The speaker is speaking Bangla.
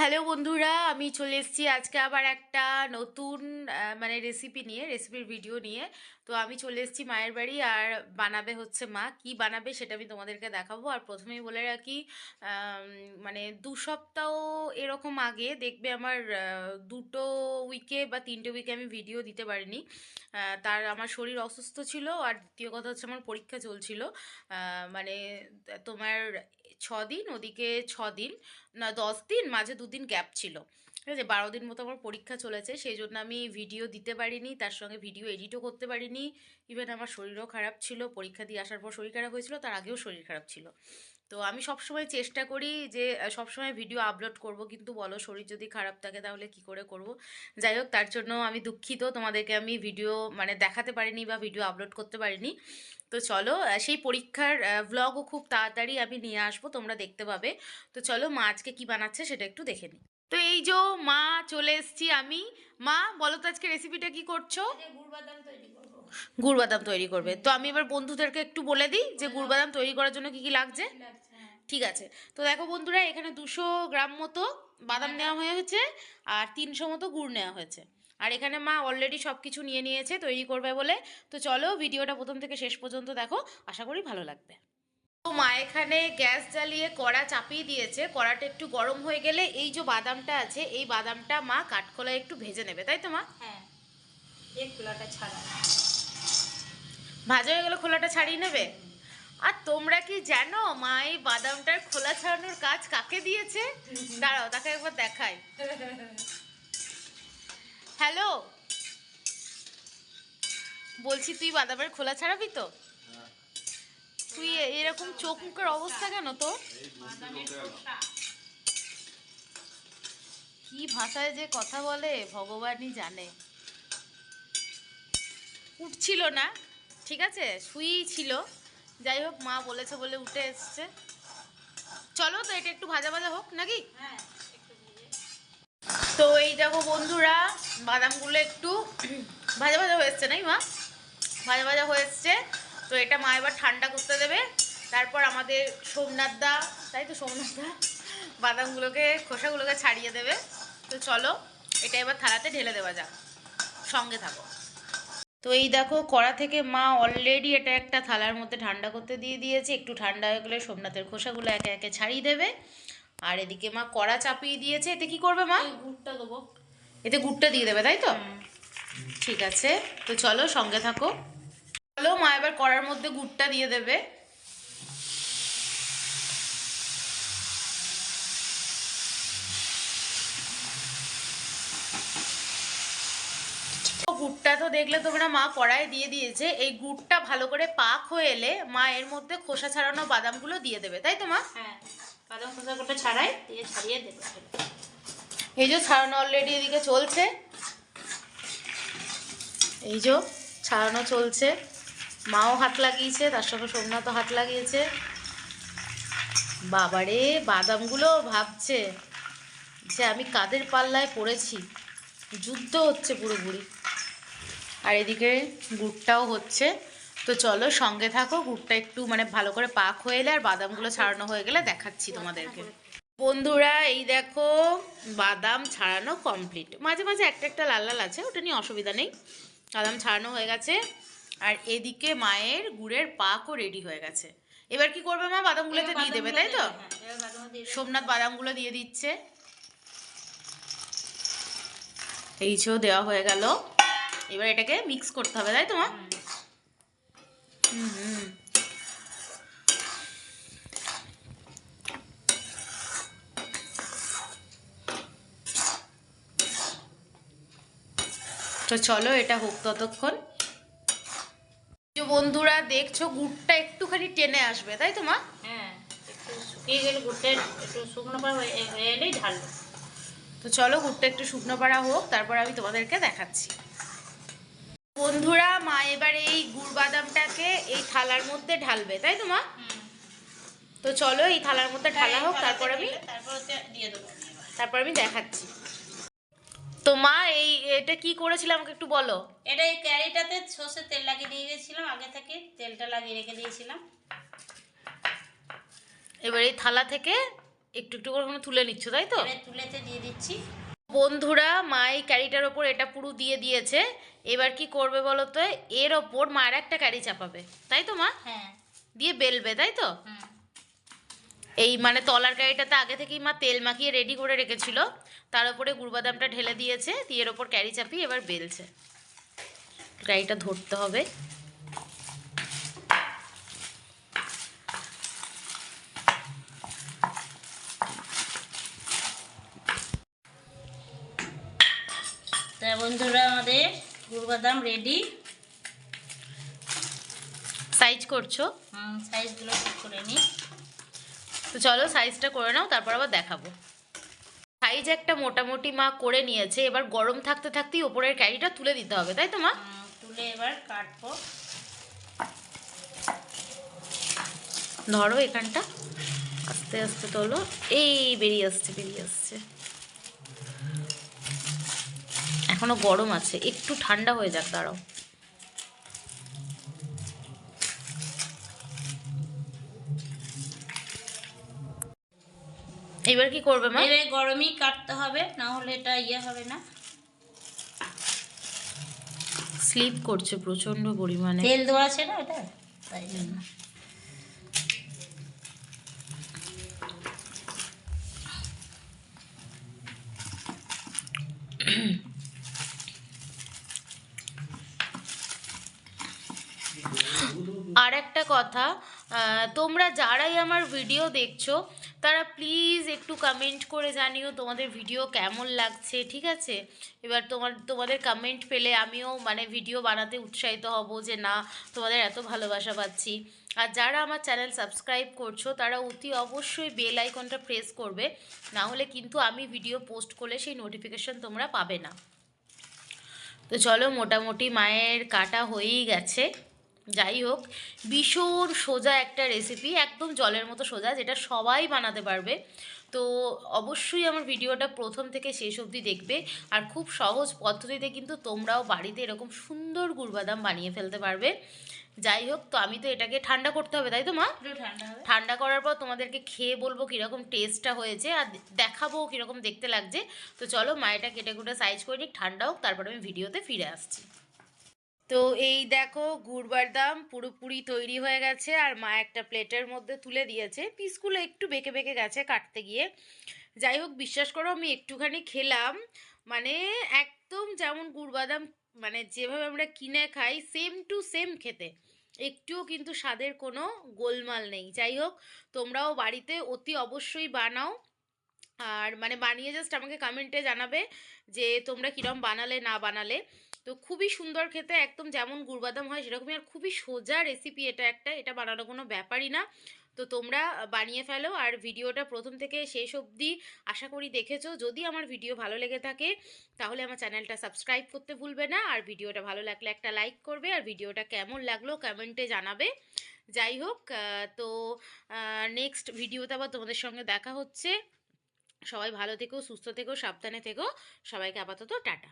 হ্যালো বন্ধুরা, আমি চলে এসেছি আজকে আবার একটা নতুন মানে রেসিপি নিয়ে রেসিপির ভিডিও নিয়ে। তো আমি চলে এসেছি মায়ের বাড়ি আর বানাবে হচ্ছে মা। কি বানাবে সেটা আমি তোমাদেরকে দেখাবো। আর প্রথমেই বলে রাখি মানে দু সপ্তাহ এরকম আগে দেখবে আমার দুটো উইকে বা তিনটে উইকে আমি ভিডিও দিতে পারিনি। তার আমার শরীর অসুস্থ ছিল। আর দ্বিতীয় কথা হচ্ছে আমার পরীক্ষা চলছিল। মানে তোমার ছ দিন ওদিকে ছদিন দিন না দশ দিন মাঝে দুদিন গ্যাপ ছিল। ঠিক আছে? বারো দিন মতো আমার পরীক্ষা চলেছে, সেই জন্য আমি ভিডিও দিতে পারিনি, তার সঙ্গে ভিডিও এডিটও করতে পারিনি। ইভেন আমার শরীরও খারাপ ছিল, পরীক্ষা দিয়ে আসার পর শরীর খারাপ হয়েছিল, তার আগেও শরীর খারাপ ছিল। তো আমি সবসময় চেষ্টা করি যে সব সবসময় ভিডিও আপলোড করব। কিন্তু বলো, শরীর যদি খারাপ থাকে তাহলে কি করে করব? যাই হোক, তার জন্য আমি দুঃখিত। তোমাদেরকে আমি ভিডিও মানে দেখাতে পারিনি বা ভিডিও আপলোড করতে পারিনি। তো চলো সেই পরীক্ষার ব্লগও খুব তাড়াতাড়ি আমি নিয়ে আসব, তোমরা দেখতে পাবে। তো চলো, মা আজকে কী বানাচ্ছে সেটা একটু দেখে নিই। তো এই যে মা চলে এসেছি আমি। মা বলো তো আজকে রেসিপিটা কি করছ? গুড় বাদাম তৈরি করবে। তো আমি এবার বন্ধুদেরকে একটু বলে দিই যে গুড় বাদাম তৈরি করার জন্য কি কি লাগছে? ঠিক আছে। তো দেখো বন্ধুরা এখানে দুশো গ্রাম মতো বাদাম নেওয়া হয়েছে আর তিনশো মতো গুড় নেওয়া হয়েছে। আর এখানে মা অলরেডি সব কিছু নিয়ে নিয়েছে তৈরি করবে বলে। তো চলো ভিডিওটা প্রথম থেকে শেষ পর্যন্ত দেখো। আশা করি ভালো লাগবে। তো মা এখানে গ্যাস জ্বালিয়ে কড়া চাপিয়ে দিয়েছে। কড়াটা একটু গরম হয়ে গেলে এই যে বাদামটা আছে এই বাদামটা মা কাঠখোলায় একটু ভেজে নেবে তাই তো মা? হ্যাঁ। এই খোলাটা ছাড়া। ভাজা হয়ে গেলে খোলাটা ছাড়িয়ে নেবে? আর তোমরা কি জানো মা এই বাদামটার খোলা ছাড়ানোর কাজ কাকে দিয়েছে? দাঁড়াও তাকে একবার দেখাই। হ্যালো? বলছি তুই বাদামের খোলা ছাড়াবি তো? তুই এরকম চোখ মুখের অবস্থা কেন খোসা কি ভাষায় যে কথা বলে, ভগবানই জানে। উঠছিল না, ঠিক আছে? শুয়েই ছিল। যাই হোক, মা বলেছে বলে উঠে এসছে। চলো তো, এটা একটু ভাজা ভাজা হোক, নাকি? তো এই দেখো বন্ধুরা, বাদামগুলো একটু ভাজা ভাজা হয়ে এসছে, নাই মা? ভাজা ভাজা হয়ে এসছে। তো এটা মা এবার ঠান্ডা করতে দেবে। তারপর আমাদের সোমনাথ দা তাই তো সোমনাথ দা? বাদামগুলোকে খোসাগুলোকে ছাড়িয়ে দেবে। তো চলো এটা এবার থালাতে ঢেলে দেওয়া যাক। সঙ্গে থাকো। তো এই দেখো কড়া থেকে মা অলরেডি এটা একটা থালার মধ্যে ঠান্ডা করতে দিয়ে দিয়েছে। একটু ঠান্ডা হয়ে গেলে সোমনাথের খোসাগুলো একে একে ছাড়িয়ে দেবে। আর এদিকে মা কড়া চাপিয়ে দিয়েছে। এতে কি করবে মা? গুড়টা দেবো। এতে গুড়টা দিয়ে দেবে তাই তো? ঠিক আছে। তো চলো সঙ্গে থাকো। চলো মা এবার কড়ার মধ্যে গুড়টা দিয়ে দেবে। গুড়টা তো দেখলে তোমরা মা কড়াই দিয়ে দিয়েছে। এই গুড়টা ভালো করে পাক হয়ে এলে মা এর মধ্যে খোসা ছাড়ানো বাদামগুলো দিয়ে দেবে তাই তো মা? হ্যাঁ বাদাম ছাড়াই দিয়ে ছাড়িয়ে দেবো। এই যে ছাড়ানো অলরেডি এদিকে চলছে। এই যে ছাড়ানো চলছে। মাও হাত লাগিয়েছে, তার সঙ্গে সোমনাথও হাত লাগিয়েছে। বাবারে, বাদামগুলো ভাবছে যে আমি কাদের পাল্লায় পড়েছি। যুদ্ধ হচ্ছে পুরোপুরি। আর এদিকে গুড়টাও হচ্ছে। তো চলো সঙ্গে থাকো, গুড়টা একটু মানে ভালো করে পাক হয়ে এলে আর বাদামগুলো ছাড়ানো হয়ে গেলে দেখাচ্ছি তোমাদেরকে। বন্ধুরা, এই দেখো, বাদাম ছাড়ানো কমপ্লিট মাঝে মাঝে একটা একটা লাল লাল আছে, ওটা নিয়ে অসুবিধা নেই। বাদাম ছাড়ানো হয়ে গেছে। আর এদিকে মায়ের গুড়ের পাকও রেডি হয়ে গেছে। এবার কি করবে মা? বাদামগুলোতে দিয়ে দেবে তাই তো? হ্যাঁ। সোমনাথ বাদামগুলো দিয়ে দিচ্ছে। এই যে দেওয়া হয়ে গেল। এবার এটাকে মিক্স করতে হবে তাই তো মা? হুম। তো চলো এটা হোক ততক্ষণ। যে বন্ধুরা দেখছ গুড়টা একটুখানি টেনে আসবে তাই তো মা? হ্যাঁ একটু শুকিয়ে গেলে গুড়টা একটু শুকনো পা হয়ে হয়ে এলেই ঢালবো। তো চলো গুড়টা একটু শুকনো পাড়া হোক তারপর আমি তোমাদেরকে দেখাচ্ছি। বন্ধুরা মা এবার এই গুড় বাদামটাকে এই থালার মধ্যে ঢালবে তাই তো মা? তো চলো এই থালার মধ্যে ঢালা হোক তারপর আমি তারপর দিয়ে দেবো। তারপর আমি দেখাচ্ছি। তো মা এই এটা কি করেছিল আমাকে একটু বলো? এটা এই ক্যারিটাতে সর্ষের তেল লাগিয়ে দিয়ে গেছিলাম আগে থেকে তেলটা লাগিয়ে রেখে দিয়েছিলাম। এবার এই থালা থেকে একটু একটু করে তুলে নিচ্ছ তাই তো? তুলেতে দিয়ে দিচ্ছি। বন্ধুরা মা এই ক্যারিটার ওপর এটা পুরো দিয়ে দিয়েছে। এবার কি করবে বলো তো? এর ওপর মায়ের একটা ক্যারি চাপাবে তাই তো মা? হ্যাঁ। দিয়ে বেলবে তাই তো? হুম। এই মানে তলার ক্যারিটাতে আগে থেকেই মা তেল মাখিয়ে রেডি করে রেখেছিল। তার উপরে গুড়বাদামটা ঢেলে দিয়েছে দিয়ে এর ওপর ক্যারি চাপিয়ে এবার বেলছে। ক্যারিটা ধরতে হবে। তা বন্ধুরা আমাদের গুড় বাদাম রেডি সাইজ করছ সাইজগুলো ঠিক করে নিই। তো চলো সাইজটা করে নাও তারপর আবার দেখাবো। সাইজ একটা মোটামুটি মা করে নিয়েছে এবার গরম থাকতে থাকতেই ওপরের ক্যারিটা তুলে দিতে হবে তাই তো মা? তুলে এবার কাটবো। ধরো এখানটা আস্তে আস্তে তোলো এই বেরিয়ে আসছে বেরিয়ে আসছে। এখনও গরম আছে একটু ঠান্ডা হয়ে যাক দাঁড়াও। এবার কি করবে মা? এবার গরমই কাটতে হবে না হলে এটা ইয়ে হবে না। স্লিপ করছে প্রচণ্ড পরিমাণে। তেল দেওয়া আছে না এটা? তাই জন্য। আর একটা কথা আহ, তোমরা যারাই আমার ভিডিও দেখছ তারা প্লিজ একটু কমেন্ট করে জানিও তোমাদের ভিডিও কেমন লাগছে, ঠিক আছে? এবার তোমার, তোমাদের কমেন্ট পেলে আমিও মানে ভিডিও বানাতে উৎসাহিত হব যে না, তোমাদের এত ভালোবাসা পাচ্ছি। আর যারা আমার চ্যানেল সাবস্ক্রাইব করছ, তারা অতি অবশ্যই বেল আইকনটা প্রেস করবে, না হলে কিন্তু আমি ভিডিও পোস্ট করলে সেই নোটিফিকেশন তোমরা পাবে না। তো চলো মোটামুটি মায়ের কাটা হয়েই গেছে। যাই হোক ভীষণ সোজা একটা রেসিপি একদম জলের মতো সোজা যেটা সবাই বানাতে পারবে। তো অবশ্যই আমার ভিডিওটা প্রথম থেকে শেষ অবধি দেখবে আর খুব সহজ পদ্ধতিতে কিন্তু তোমরাও বাড়িতে এরকম সুন্দর গুড়বাদাম বানিয়ে ফেলতে পারবে। যাই হোক তো আমি তো এটাকে ঠান্ডা করতে হবে তাই তো মা? ঠান্ডা ঠান্ডা করার পর তোমাদেরকে খেয়ে বলব কীরকম টেস্টটা হয়েছে আর দেখাবো কীরকম দেখতে লাগছে। তো চলো মা এটা কেটে কুটে সাইজ করে নিক ঠান্ডা হোক তারপর আমি ভিডিওতে ফিরে আসছি। তো এই দেখো গুড়বাদাম পুরোপুরি তৈরি হয়ে গেছে আর মা একটা প্লেটের মধ্যে তুলে দিয়েছে। পিসগুলো একটু বেঁকে বেঁকে গেছে কাটতে গিয়ে। যাই হোক, বিশ্বাস করো আমি একটুখানি খেলাম। মানে একদম যেমন গুড়বাদাম মানে যেভাবে আমরা কিনে খাই সেম টু সেম খেতে। একটুও কিন্তু স্বাদের কোনো গোলমাল নেই। যাই হোক, তোমরাও বাড়িতে অতি অবশ্যই বানাও। আর মানে বানিয়ে জাস্ট আমাকে কমেন্টে জানাবে যে তোমরা কিরম বানালে, না বানালে। তো খুবই সুন্দর খেতে, একদম যেমন গুড়বাদাম হয় সেরকমই, আর খুবই সোজা রেসিপি এটা একটা, এটা বানানো কোনো ব্যাপারই না। তো তোমরা বানিয়ে ফেলো, আর ভিডিওটা প্রথম থেকে শেষ অবধি আশা করি দেখেছ। যদি আমার ভিডিও ভালো লেগে থাকে, তাহলে আমার চ্যানেলটা সাবস্ক্রাইব করতে ভুলবে না, আর ভিডিওটা ভালো লাগলে একটা লাইক করবে, আর ভিডিওটা কেমন লাগল কমেন্টে জানাবে। যাই হোক তো নেক্সট ভিডিওতে আবার তোমাদের সঙ্গে দেখা হচ্ছে। সবাই ভালো থেকো, সুস্থ থেকো, সাবধানে থেকো। সবাইকে আপাতত টাটা।